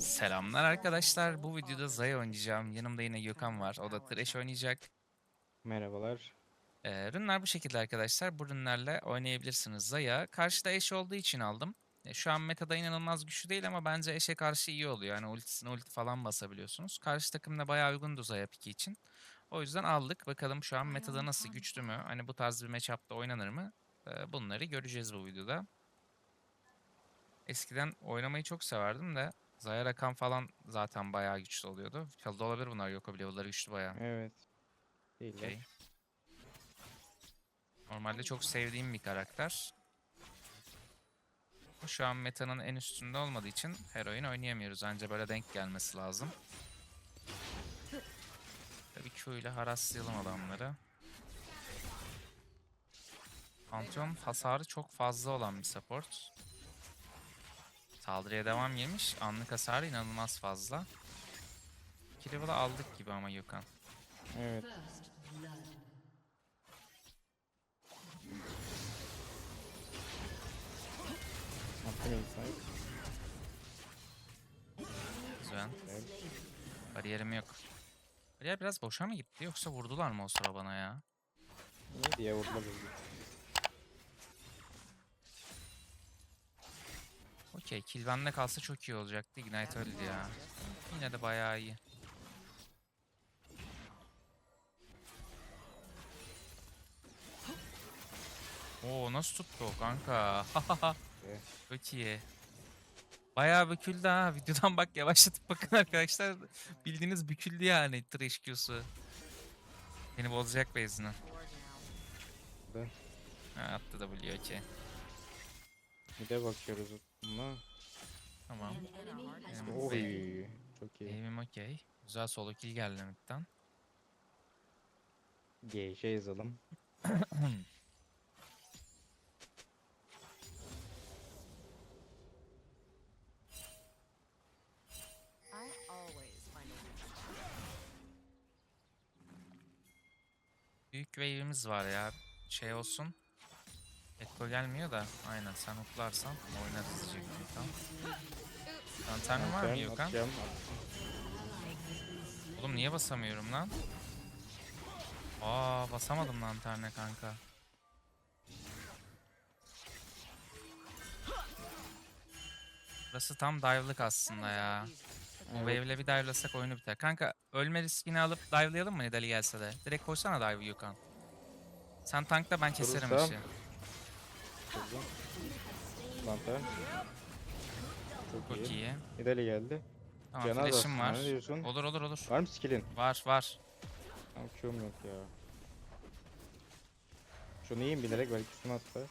Selamlar arkadaşlar. Bu videoda Zaya oynayacağım. Yanımda yine Gökhan var. O da Thresh oynayacak. Merhabalar. Ee, ürünler bu şekilde arkadaşlar. Bu ürünlerle oynayabilirsiniz. Zaya karşıda eş olduğu için aldım. E, şu an metada inanılmaz güçlü değil ama bence eşe karşı iyi oluyor. Yani ultisine ulti falan basabiliyorsunuz. Karşı takım da bayağı uygundu Zaya piki için. O yüzden aldık. Bakalım şu an metada nasıl güçlü mü? Hani bu tarz bir matchup'ta oynanır mı? Ee, bunları göreceğiz bu videoda. Eskiden oynamayı çok severdim de Zaya Rakan falan zaten bayağı güçlü oluyordu. Çalıda olabilir bunlar yok level'ları güçlü bayağı. Evet. Değiller. Okey. Normalde çok sevdiğim bir karakter. Şu an metanın en üstünde olmadığı için heroin oynayamıyoruz. Anca böyle denk gelmesi lazım. Tabii Q ile haraslayalım adamları. Pantheon hasarı çok fazla olan bir support. Saldırıya devam yemiş. Anlık hasarı inanılmaz fazla. 2 level'ı aldık gibi ama Gökhan. Evet. Güzel. Evet. Bariyerim yok. Bariyer biraz boşa mı gitti yoksa vurdular mı o sıra bana ya? Niye diye vurdular Okey kill bende kalsa çok iyi olacaktı. Ignite öldü ya. Yine de bayağı iyi. Oo nasıl tuttu o kanka? Çok iyi. Bayağı büküldü ha. Videodan bak yavaşlatıp bakın arkadaşlar. Bildiğiniz büküldü yani trash Q'su. Beni bozacak base'ini. Ha, attı W okey. Bir de bakıyoruz buna. Tamam. Benim Oy. Çok iyi. Aim'im okey. Güzel solo kill geldi midden. GJ yazalım. I always find a way. Büyük wave'imiz var ya. Şey olsun. Ekko gelmiyor da. Aynen sen hoplarsan oynarız diyecektim tam. Lanternin var mı Gökhan? atacağım. Oğlum niye basamıyorum lan? Aa basamadım lanterne kanka. Burası tam dive'lık aslında ya. Evet. wave'le bir dive'lasak oyunu biter. Kanka ölme riskini alıp dive'layalım mı Nidali gelse de? Direkt koysana dive'ı Gökhan. Sen tankla ben keserim Durursam- işi. Kızım. Lantern. Çok, Çok iyi. iyi. İdali geldi. Tamam Canaz flash'ım aslında, var. Ne diyorsun? Olur olur olur. Var mı skill'in? Var var. Tamam Q'm yok ya. Şunu yiyeyim bilerek belki üstüme attı.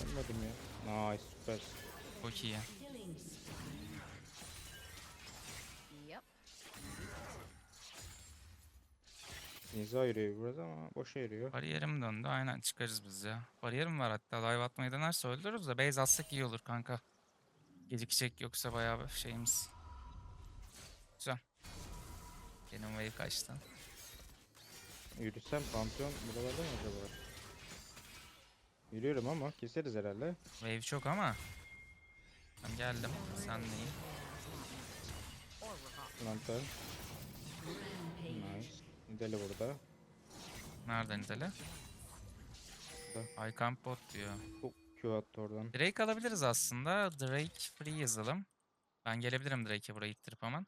Ölmedim ya. Nice süper. Çok iyi. Yep. Niza yürüyor biraz ama boşa yürüyor. Bariyerim döndü. Aynen çıkarız biz ya. Bariyerim var hatta. Dive atmayı denerse öldürürüz de base atsak iyi olur kanka. Gecikecek yoksa bayağı bir şeyimiz. Güzel. Benim wave kaçtı. Yürüsem Pantheon buralarda mı acaba? Yürüyorum ama keseriz herhalde. Wave çok ama. Ben geldim. Sen neyin? Lantern. Nice. Deli burada. Nereden izle? I can't bot diyor. Bu Q attı oradan. Drake alabiliriz aslında. Drake free yazalım. Ben gelebilirim Drake'e burayı ittirip hemen.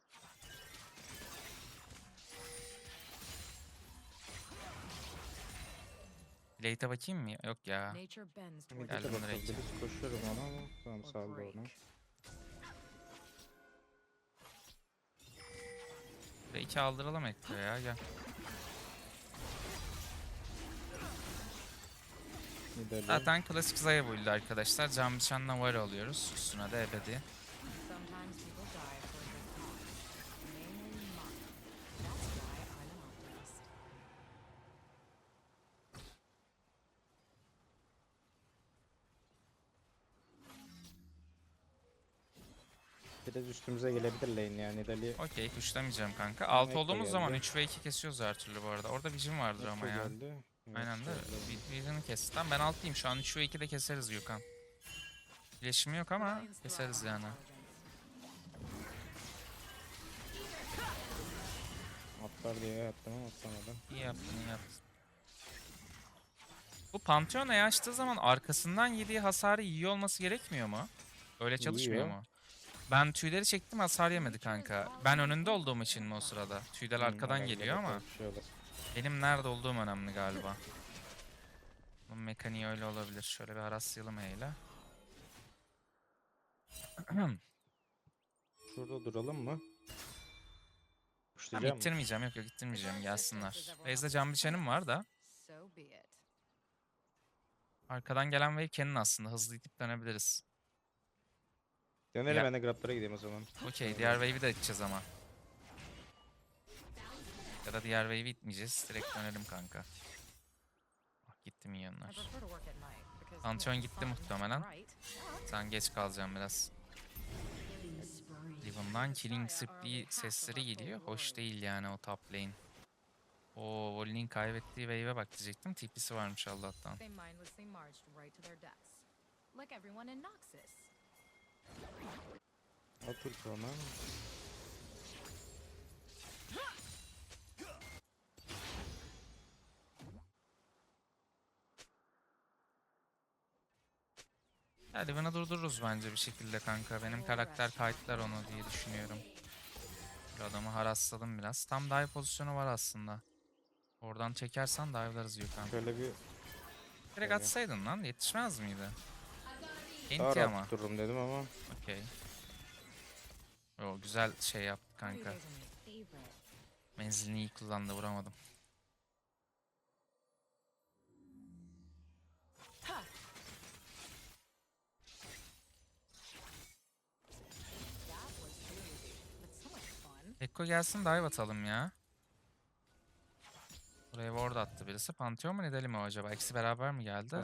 Late'e bakayım mı? Yok ya. Mid'e Geldim direkt. bakabiliriz. Koşuyorum ona ama tamam saldı onu. Drake'i aldıralım ekle ya gel. Mideli. Zaten klasik Zaya build arkadaşlar. Can bıçanla var alıyoruz. Üstüne de ebedi. Biraz üstümüze gelebilir lane yani. Deli Okey kuşlamayacağım kanka. Alt Ekle olduğumuz zaman geldi. 3 ve 2 kesiyoruz her türlü bu arada. Orada vision vardır ama ya. geldi. Aynen de vision'ı kes. Tamam ben altayım şu an 3 ve 2 de keseriz Gökhan. Flash'im yok ama keseriz yani. Atlar diye yattım ama atlamadım. İyi yaptın, iyi yaptın. Bu Pantheon E açtığı zaman arkasından yediği hasarı yiyor olması gerekmiyor mu? Öyle çalışmıyor Yiyor. mu? Ben tüyleri çektim hasar yemedi kanka. Ben önünde olduğum için mi o sırada? Tüyler Hmm, arkadan geliyor ama bir şey olur. Benim nerede olduğum önemli galiba. Bunun mekaniği öyle olabilir. Şöyle bir araslayalım eyle. Şurada duralım mı? Tamam, Kuşlayacağım mı? ittirmeyeceğim yok yok ittirmeyeceğim gelsinler. Base'de cam biçenim var da So be it. arkadan gelen wave Ken'in aslında hızlı itip dönebiliriz. Dönelim Ya- ben de grablara gideyim o zaman. Okey diğer wave'i de iteceğiz ama. Ya da diğer wave'i itmeyeceğiz. Direkt dönelim kanka. Ah, gitti minyonlar. Pantheon gitti muhtemelen. Sen geç kalacaksın biraz. Riven'dan killing spree sesleri geliyor. Hoş değil yani o top lane. O Volley'nin kaybettiği wave'e bak diyecektim. TP'si varmış Allah'tan. They mindlessly Ya Riven'ı durdururuz bence bir şekilde kanka. Benim karakter kayıtlar onu diye düşünüyorum. Bir adamı harasladım biraz. Tam dive pozisyonu var aslında. Oradan çekersen dive'larız Gökhan. Şöyle bir Direkt atsaydın lan yetişmez miydi? daha Enti ama. rahat dururum dedim ama Okey. O güzel şey yaptı kanka. Menzilini iyi kullandı vuramadım. Ekko gelsin dive atalım ya. Buraya ward attı birisi. Pantheon mu Nidalee mi acaba? İkisi beraber mi geldi?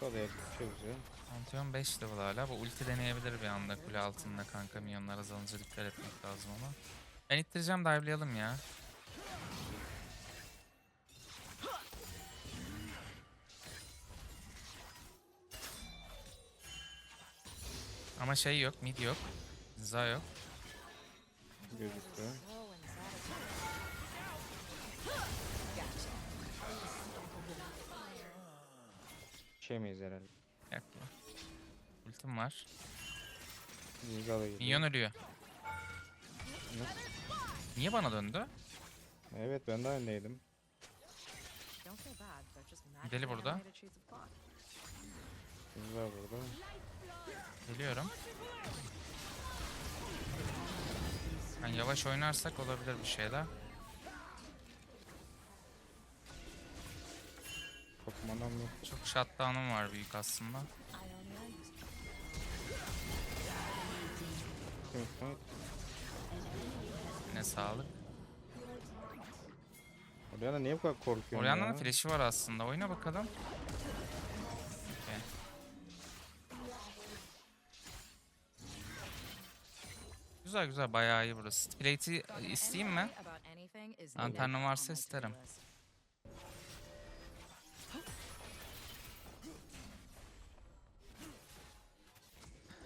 Geçiyoruz ya. Pantheon 5 level hala. Bu ulti deneyebilir bir anda kule altında kanka. Minyonlar azalınca dikkat etmek lazım ama. Ben ittireceğim dive'layalım ya. Ama şey yok, mid yok. Za yok. Gözüktü. Gotcha. Geçemeyiz herhalde. Yakma. Ultim var. Zinzala geliyor. Minyon ölüyor. Nasıl? Niye bana döndü? Evet ben de öndeydim. Deli burada. Zinzala burada. Geliyorum. Yani yavaş oynarsak olabilir bir şeyler. Çok manam yok. Çok shutdown'um var büyük aslında. Yine sağlık. Oriana niye bu kadar korkuyorsun Orianna'nın ya? flash'i var aslında. Oyna bakalım. Güzel güzel bayağı iyi burası. Plate'i isteyeyim mi? low varsa isterim.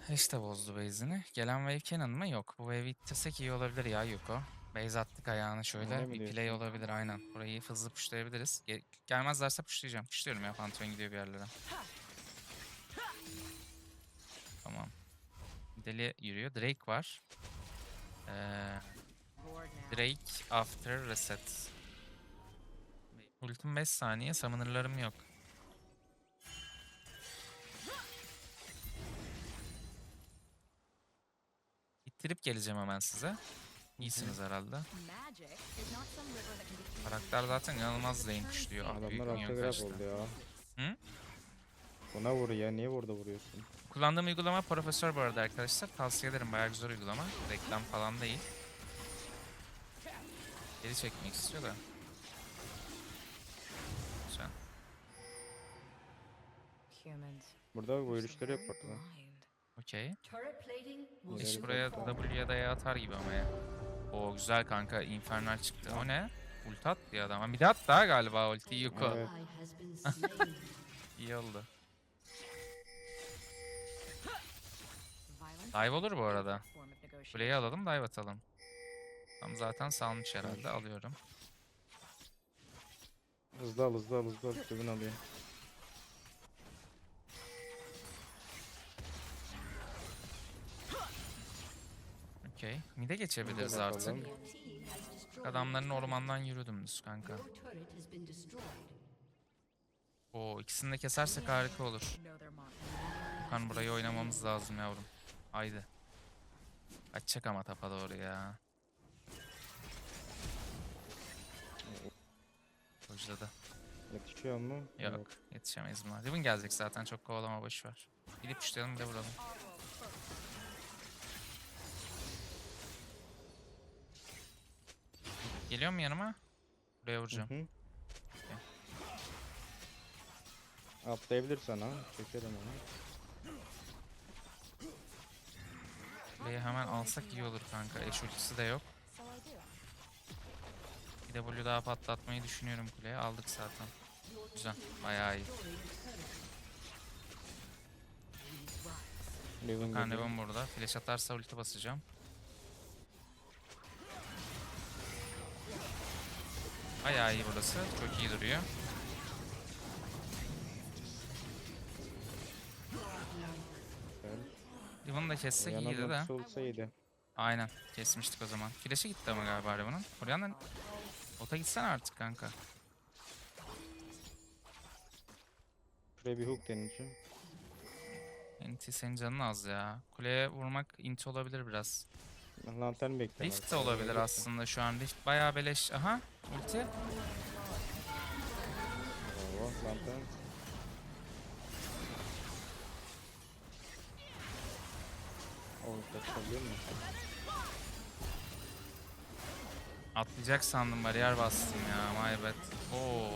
İşte bozdu base'ini. Gelen wave Canon mı? Yok. Bu wave'i ittirsek iyi olabilir ya Yuko. Base attık ayağını şöyle. Öyle bir play diyorsun? olabilir aynen. Burayı hızlı pushlayabiliriz. Ge- gelmezlerse pushlayacağım. Pushluyorum ya Pantheon gidiyor bir yerlere. Tamam. Deli yürüyor. Drake var. Ee. Drake after reset. Ultim 5 saniye. Summoner'larım yok. İttirip geleceğim hemen size. İyisiniz herhalde. Karakter zaten inanılmaz lane büyük Adamlar kaçtı. oldu ya. Hı? Buna vur ya. Niye burada vuruyorsun? Kullandığım uygulama Profesör bu arada arkadaşlar. Tavsiye ederim. Bayağı güzel uygulama. Reklam falan değil. Geri çekmek istiyor da. Güzel. humans. Burada bu yürüyüşleri ortada. blind. Okey. İş buraya evet. W ya da atar gibi ama ya. O güzel kanka. Infernal çıktı. O ne? Ulti attı ya adam. Bir de attı ha galiba ulti Yuko. Evet. İyi oldu. Dive olur bu arada. Kuleyi alalım dive atalım. Tam zaten salmış herhalde alıyorum. Hızlı al hızlı al hızlı al. Sövün alıyor. Okey. Mide geçebiliriz Hadi artık. bakalım. Adamların ormandan yürü dümdüz kanka. Oo ikisini de kesersek harika olur. Kan burayı oynamamız lazım yavrum. Haydi. Açacak ama tapa doğru ya. Dojladı. Yetişiyor mu? Yok yetişemeyiz buna. Riven gelecek zaten çok kovalama boşver. Gidip puşlayalım bir de vuralım. Geliyor mu yanıma? Buraya Hı vuracağım. hı. Atlayabilirsen ha. Çekelim onu. Burayı hemen alsak iyi olur kanka. Eş ultisi de yok. Bir de Blue daha patlatmayı düşünüyorum kuleye. Aldık zaten. Güzel. Bayağı iyi. Geliyor. Karnevan burada. Flash atarsa ulti basacağım. Bayağı iyi burası. Çok iyi duruyor. Da kessek iyiydi de. Olsa iyiydi. Aynen. Kesmiştik o zaman. Flash'e gitti ama galiba Riven'ın. Orianna Ota gitsene artık kanka. Şuraya bir hook deneyeceğim. Inti senin canın az ya. Kuleye vurmak inti olabilir biraz. Lantern bekliyorum. Rift de olabilir aslında şu an. Rift bayağı beleş. Aha ulti. Bravo lantern. Oh kaçabiliyor mu? Atlayacak sandım bariyer bastım ya. My bad. Oo.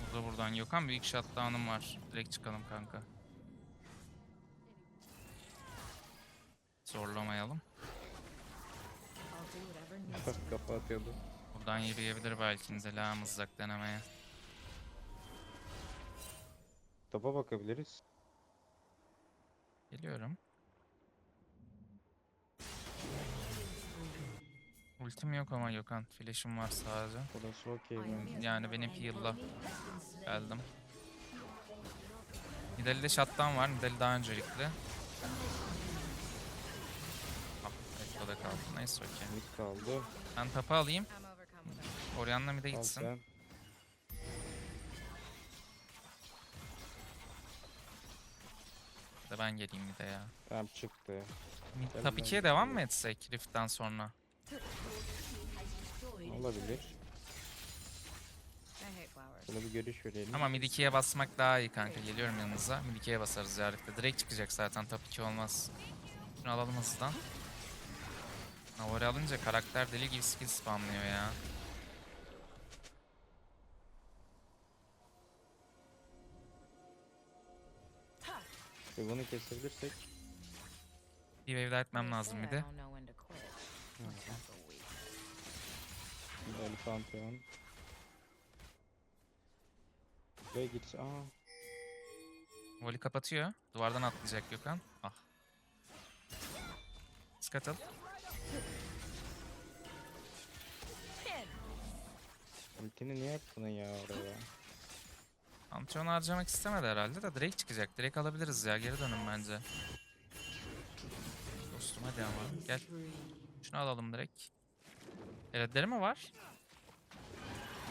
Burada buradan Gökhan büyük shutdown'um var. Direkt çıkalım kanka. Zorlamayalım. Needs Kafa atıyordu. Buradan yürüyebilir belki Nidala mızrak denemeye. Topa bakabiliriz. Geliyorum. Ultim yok ama Gökhan. Flash'ım var sadece. Burası okey bence. Yani benim heal'la geldim. Nidalee'de shutdown var. Nidalee daha öncelikli. Ah, Ekko'da kaldı. Neyse okey. Mid kaldı. Ben tapa alayım. Orianna mid'e Al gitsin. sen. Bir de ben geleyim mid'e ya. Tamam çıktı. Mid, Gel top ben 2'ye devam mı etsek Rift'ten sonra? Olabilir. Şöyle bir görüş verelim. Ama mid 2'ye basmak daha iyi kanka. Geliyorum yanınıza. Mid 2'ye basarız ya Rift'te. Direkt çıkacak zaten top 2 olmaz. Şunu alalım hızlıdan. Navari alınca karakter deli gibi skill spamlıyor ya. Ve bunu kesebilirsek. Bir wave daha etmem lazım bir de. Böyle pantheon. Ve git. Aa. Voli kapatıyor. Duvardan atlayacak Gökhan. Ah. Scuttle. Ultini niye yaptın ya oraya? Pantheon harcamak istemedi herhalde de direkt çıkacak. Direkt alabiliriz ya. Geri dönün bence. Dostum hadi ama. Gel. Şunu alalım direkt. Eredleri mi var?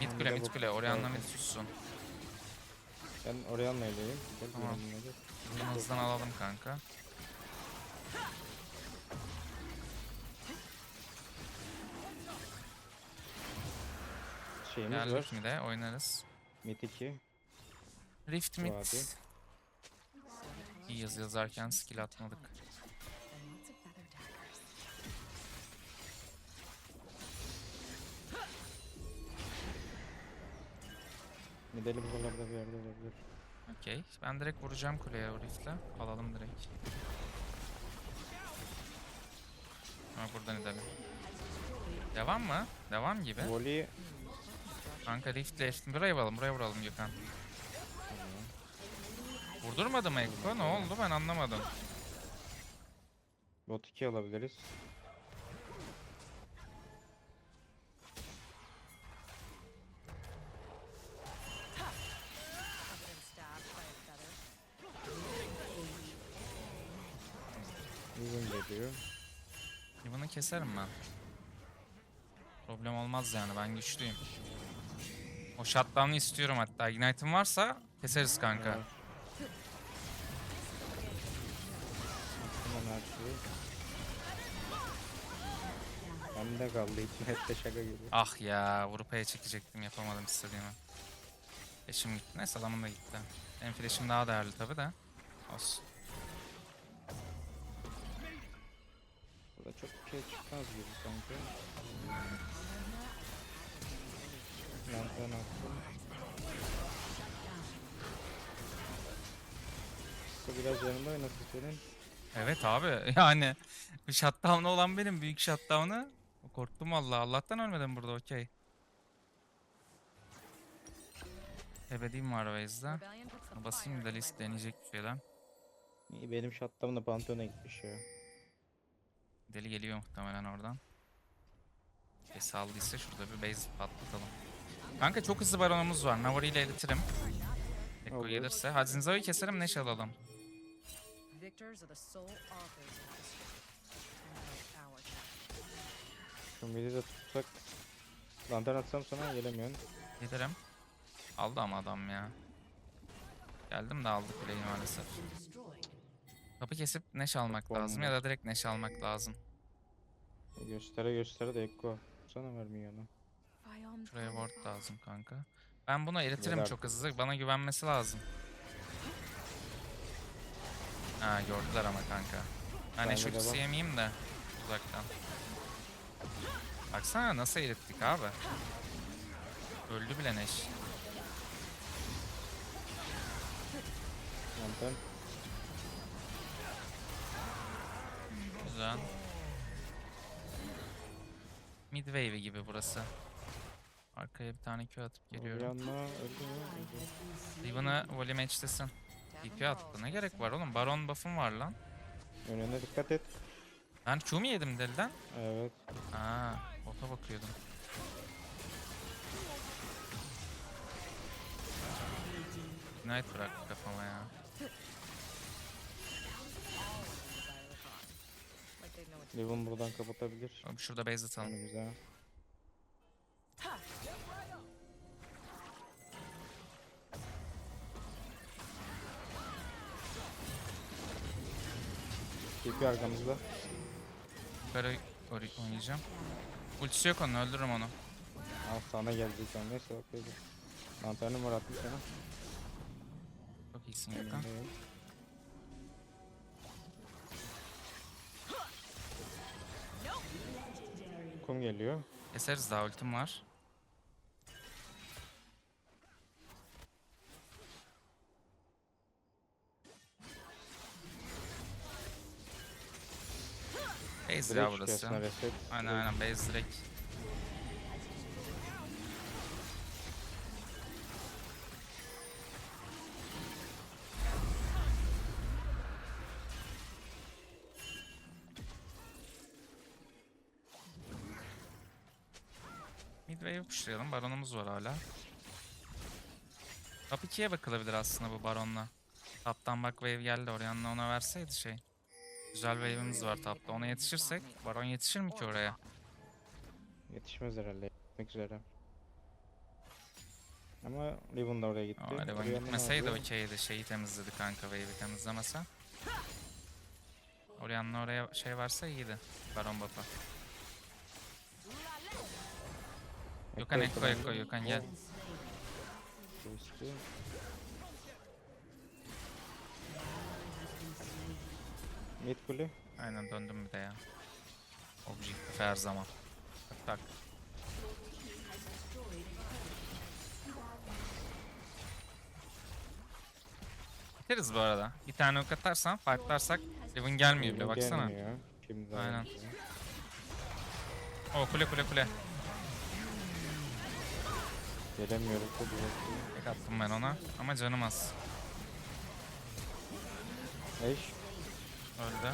Mid kule, mid kule. Evet. mid sussun. Ben oraya almayayım. Gel Tamam. Bunu hızdan alalım kanka. Şeyimiz var. Geldik mi de oynarız. Mid 2. Rift mid. İyi yazı yazarken skill atmadık. Mideli buralarda bir yerde olabilir. Okey. Ben direkt vuracağım kuleye o riftle. Alalım direkt. Ha buradan edelim. Devam mı? Devam gibi. Volley Kanka rift left. Buraya vuralım, buraya vuralım Gökhan. Vurdurmadı mı Ekko? Ne oldu ben anlamadım. bot 2 alabiliriz. Riven geliyor. Bunu keserim ben. Problem olmaz yani ben güçlüyüm. O shutdown'u istiyorum hatta. Ignite'ım varsa keseriz kanka. Evet. Şey. Bende kaldı hikmette şaka gibi. Ah ya vurup E'ye çekecektim yapamadım istediğimi. Flash'im gitti. Neyse adamın da gitti. Benim flash'im daha değerli tabi de. Olsun. Burada çok bir şey çıkmaz gibi sanki. Lantern attım. Biraz yanında oynasın senin. Evet abi yani bir shutdown'u olan benim büyük shutdown'u. Korktum valla Allah'tan ölmedim burada okey. Ebediğim var Bunu basayım da list deneyecek bir şeyler. İyi benim shutdown da Pantheon'a gitmiş ya. Deli geliyor muhtemelen oradan. E saldıysa şurada bir base patlatalım. Kanka çok hızlı baronumuz var. Navari ile eritirim. Olur. gelirse. Hadi Zinza'yı keserim Neş alalım. Victors are the sole authors of history. Our. Şu midi de tutsak. Lantern atsam sana gelemiyorsun. Gelirim. Aldı ama adam ya. Geldim de aldı kuleyi maalesef. Kapı kesip Neş almak bomba. lazım ya da direkt Neş almak lazım. Göstere göstere de Ekko. Sana vermiyor onu. Şuraya ward lazım kanka. Ben bunu eritirim Ver çok hızlı. Bana güvenmesi lazım. Ha gördüler ama kanka. Ben Ben eş de yemeyeyim de uzaktan. Baksana nasıl erittik abi. Öldü bile Neş. Lantern. Güzel. Mid gibi burası. Arkaya bir tane Q atıp geliyorum. Yanma öldü mü? Öldü. Riven'ı volley match'tesin. TP attı. Ne gerek var oğlum? Baron buff'um var lan. Önüne dikkat et. Ben Q mu yedim deliden? Evet. Aa, bota bakıyordum. Ignite bıraktı kafama ya. Livin buradan kapatabilir. Oğlum şurada base atalım. Önümüze. TP arkamızda. Yukarı oy- oynayacağım. Ultisi yok onun öldürürüm onu. Al sana gelecek sen neyse okey. Lanternım var attım sana. Çok iyisin Gökhan. Kum geliyor. Keseriz daha ultim var. Base ya burası. Aynen aynen base direkt. Midway'e pushlayalım. Baronumuz var hala. Top 2'ye bakılabilir aslında bu baronla. Top'tan bak wave geldi. Orianna ona verseydi şey. Güzel wave'imiz var top'ta. Ona yetişirsek baron yetişir mi ki oraya? Yetişmez herhalde. Gitmek üzere. Ama Livin de oraya gitti. Levan Orianna ne gitmeseydi okeydi. Şeyi temizledi kanka wave'i temizlemese. Orianna oraya şey varsa iyiydi. Baron buff'a. Gökhan Ekko Ekko Gökhan gel. Kesti. Mid kule. Aynen döndüm bir de ya. Objektif her zaman. Tak tak. Biteriz bu arada. Bir tane ok atarsan, fightlarsak Riven gelmiyor bile baksana. gelmiyor. Şimdi Aynen. önce. O kule kule kule. Gelemiyoruz çok uzak. Tek attım ben ona. Ama canım az. Eş. Öldü.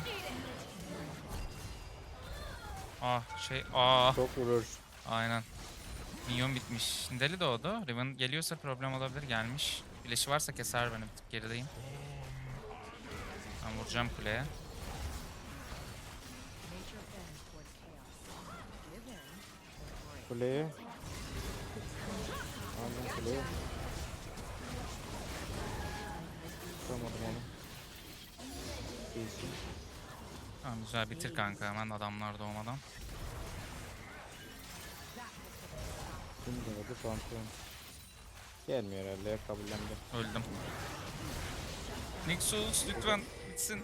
Ah şey ah Çok vurur. aynen. Minyon bitmiş. Deli doğdu. Riven geliyorsa problem olabilir. Gelmiş. Flash'i varsa keser beni. Bir tık gerideyim. Ben vuracağım kuleye. Kuleyi. Aldım kuleyi. Tutamadım onu. İyisin. Tamam güzel bitir kanka hemen adamlar doğmadan. Kim demedi Pantheon. Gelmiyor herhalde ya kabullendi. Öldüm. Nexus lütfen bitsin.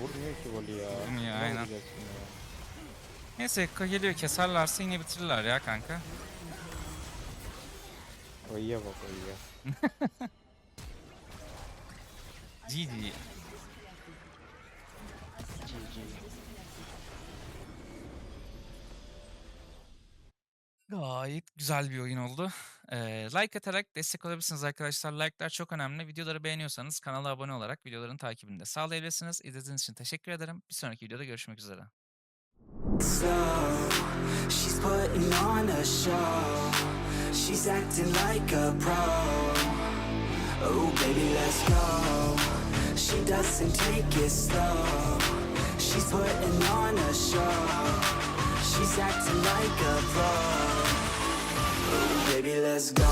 Vurmuyor ki golü ya. Vurmuyor, Ne aynen. vuracaksın ya? Neyse Ekka geliyor keserlerse yine bitirirler ya kanka. Ayıya bak ayıya. GG. Gayet güzel bir oyun oldu. Ee, like atarak destek olabilirsiniz arkadaşlar. Like'lar çok önemli. Videoları beğeniyorsanız kanala abone olarak videoların takibini de sağlayabilirsiniz. İzlediğiniz için teşekkür ederim. Bir sonraki videoda görüşmek üzere. slow. She's putting on a show. She's acting like a pro. Oh, baby, let's go. She doesn't take it slow. She's putting on a show. She's acting like a pro. Oh, baby, let's go.